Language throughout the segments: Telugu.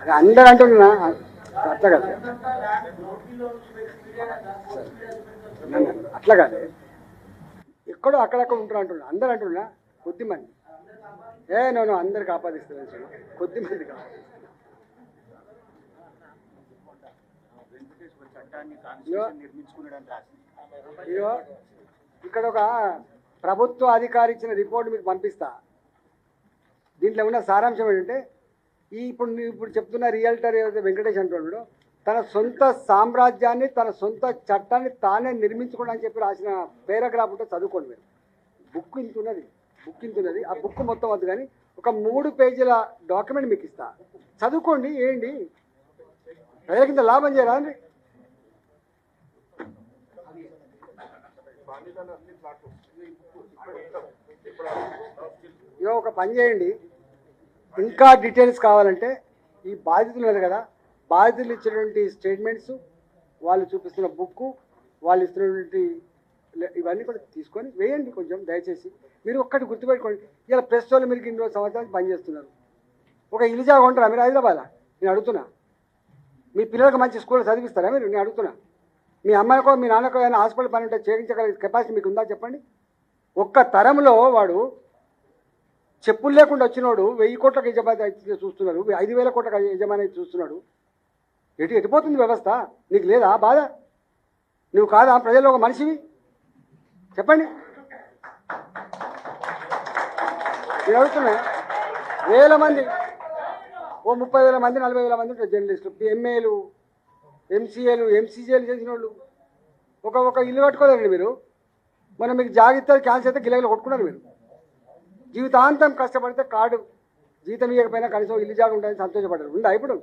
అది అందరు అంటున్నా. అట్లా కాదు. అట్లా కాదు. ఎక్కడో అక్కడక్కడ ఉంటారు అంటున్నా. అందరు అంటున్నా. కొద్ది మంది. ఏ నేను అందరికి ఆపాదిస్తున్నాను సార్ కొద్ది మంది కాదు. ఇక్కడ ఒక ప్రభుత్వ అధికారి ఇచ్చిన రిపోర్ట్ మీకు పంపిస్తా. దీంట్లో ఉన్న సారాంశం ఏంటంటే ఈ ఇప్పుడు ఇప్పుడు చెప్తున్న రియల్టర్ ఏదైతే వెంకటేష్ అంటున్నాడో తన సొంత సామ్రాజ్యాన్ని తన సొంత చట్టాన్ని తానే నిర్మించుకోవడం అని చెప్పి రాసిన పేరాగ్రాఫ్ ఉంటే చదువుకోండి మీరు. బుక్ ఇంత ఉన్నది బుక్ ఇంతున్నది ఆ బుక్ మొత్తం వద్దు కానీ ఒక మూడు పేజీల డాక్యుమెంట్ మీకు ఇస్తా. చదువుకోండి ఏంటి? ప్రజల ఇంత లాభం చేయరా ఇక ఒక పని చేయండి. ఇంకా డీటెయిల్స్ కావాలంటే ఈ బాధితులు ఉన్నారు కదా బాధితులు ఇచ్చినటువంటి స్టేట్మెంట్స్ వాళ్ళు చూపిస్తున్న బుక్ వాళ్ళు ఇస్తున్నటువంటి ఇవన్నీ కూడా తీసుకొని వేయండి కొంచెం దయచేసి. మీరు ఒక్కటి గుర్తుపెట్టుకోండి. ఇలా ప్రెస్ వాళ్ళు మీరు ఇన్ని రోజు సంవత్సరానికి పనిచేస్తున్నారు ఒక ఇల్లు జాగా ఉంటారా మీరు హైదరాబాద్ నేను అడుగుతున్నా. మీ పిల్లలకు మంచి స్కూల్ చదివిస్తారా మీరు? నేను అడుగుతున్నా. మీ అమ్మాయికో మీ నాన్నకో ఏమైనా హాస్పిటల్ పని ఉంటే చేయించగల కెపాసిటీ మీకు ఉందా చెప్పండి? ఒక్క తరంలో వాడు చెప్పులు లేకుండా వచ్చినోడు వెయ్యి కోట్లకు యజమాని అయితే ఐదు వేల కోట్లకు యజమాని చూస్తున్నాడు. ఎటు ఎటుపోతుంది వ్యవస్థ? నీకు లేదా బాధ? నువ్వు కాదా? ప్రజల్లో ఒక మనిషివి? చెప్పండి. నేను అడుగుతున్నా వేల మంది ఓ ముప్పై వేల మంది నలభై వేల మంది ఉంటారు జర్నలిస్టులు ఎంఏలు ఎంసీఏలు ఎంసీజేలు చేసిన వాళ్ళు ఒక ఒక ఇల్లు కట్టుకోలేరండి మీరు. మనం మీకు జాగ్రత్త క్యాన్సర్ అయితే గిలగిలు కొట్టుకున్నారు మీరు. జీవితాంతం కష్టపడితే కార్డు జీతం ఇవ్వకపోయినా కనీసం ఇల్లు జాగా ఉంటుందని సంతోషపడ్డారు. ఉందా ఇప్పుడు?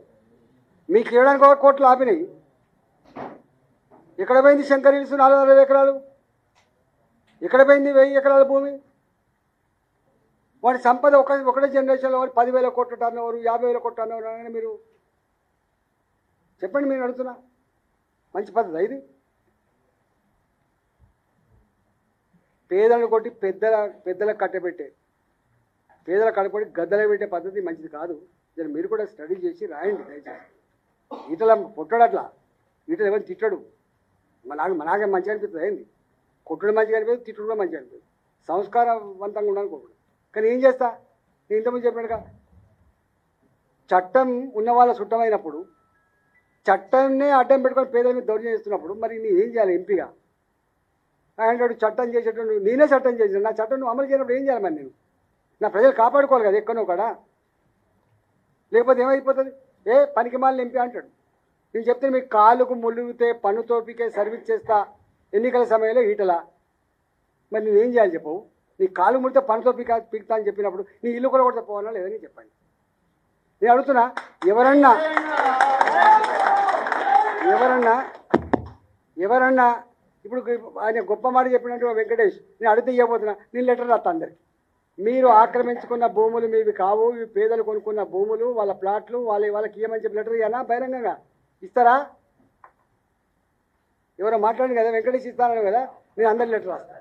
మీకు ఇవ్వడానికి ఒక కోట్లు ఆపినాయి. ఎక్కడ పోయింది శంకర్ హిల్స్ నాలుగు అరవై ఎకరాలు? ఎక్కడ పోయింది వెయ్యి ఎకరాల భూమి? వాడి సంపద ఒక ఒకటే జనరేషన్లో వాడు పదివేల కోట్ల టర్న్ ఓవర్ యాభై వేల కోట్ల టర్న్ ఓవర్ అని మీరు చెప్పండి మీరు అడుగుతున్నా. మంచి పద్ధతి ఇది. పేదలను కొట్టి పెద్దల పెద్దలకు కట్టబెట్టే పేదల కడపడి గద్దలు పెట్టే పద్ధతి మంచిది కాదు. దాన్ని మీరు కూడా స్టడీ చేసి రాయండి దయచేసి. ఈటల పొట్టడు అట్లా. ఈటలు ఎవరు తిట్టడు. మా నాకు నాకే మంచిగా అనిపిస్తుంది ఏంది? కొట్టుడు మంచిగా అనిపిస్తుంది తిట్టడు కూడా మంచిగా అనిపిస్తుంది. సంస్కారవంతంగా ఉండాలనుకోకూడదు కానీ ఏం చేస్తా? నేను ఇంతకుముందు చెప్పినట్టుగా చట్టం ఉన్న వాళ్ళ చుట్టమైనప్పుడు చట్టాన్నే అడ్డం పెట్టుకొని పేదల మీద దౌర్జన్యం చేస్తున్నప్పుడు మరి నేను ఏం చేయాలి ఎంపీగా? అంటాడు చట్టం చేసేటప్పుడు నేనే చట్టం చేసిన నా చట్టం నువ్వు అమలు చేయనప్పుడు ఏం చేయాలి మరి నేను? నా ప్రజలు కాపాడుకోవాలి కదా ఎక్కడో కూడా లేకపోతే ఏమైపోతుంది? ఏ పనికి మాలని ఎంపీ అంటాడు. నేను చెప్తే మీకు కాలుకు ములుగుతే పన్ను తోపికే సర్వీస్ చేస్తా ఎన్నికల సమయంలో ఈటలా? మరి నువ్వేం చేయాలి చెప్పవు నీ కాలు ముడితే పని పీకా పీకుతా అని చెప్పినప్పుడు నీ ఇల్లు కూడా కొడితే పోవాలా లేదని చెప్పండి నేను అడుగుతున్నా ఎవరన్నా ఎవరన్నా ఎవరన్నా ఇప్పుడు ఆయన గొప్ప మాట చెప్పినట్టు వెంకటేష్ నేను అడిగితే ఇవ్వబోతున్నా నేను లెటర్ రాస్తా అందరికి. మీరు ఆక్రమించుకున్న భూములు మీవి కావు ఇవి పేదలు కొనుక్కున్న భూములు వాళ్ళ ప్లాట్లు వాళ్ళ వాళ్ళకి ఇవ్వమని చెప్పి లెటర్ ఇవ్వనా బహిరంగంగా. ఇస్తారా? ఎవరో మాట్లాడండి కదా వెంకటేష్ ఇస్తాను కదా నేను అందరి లెటర్ రాస్తాను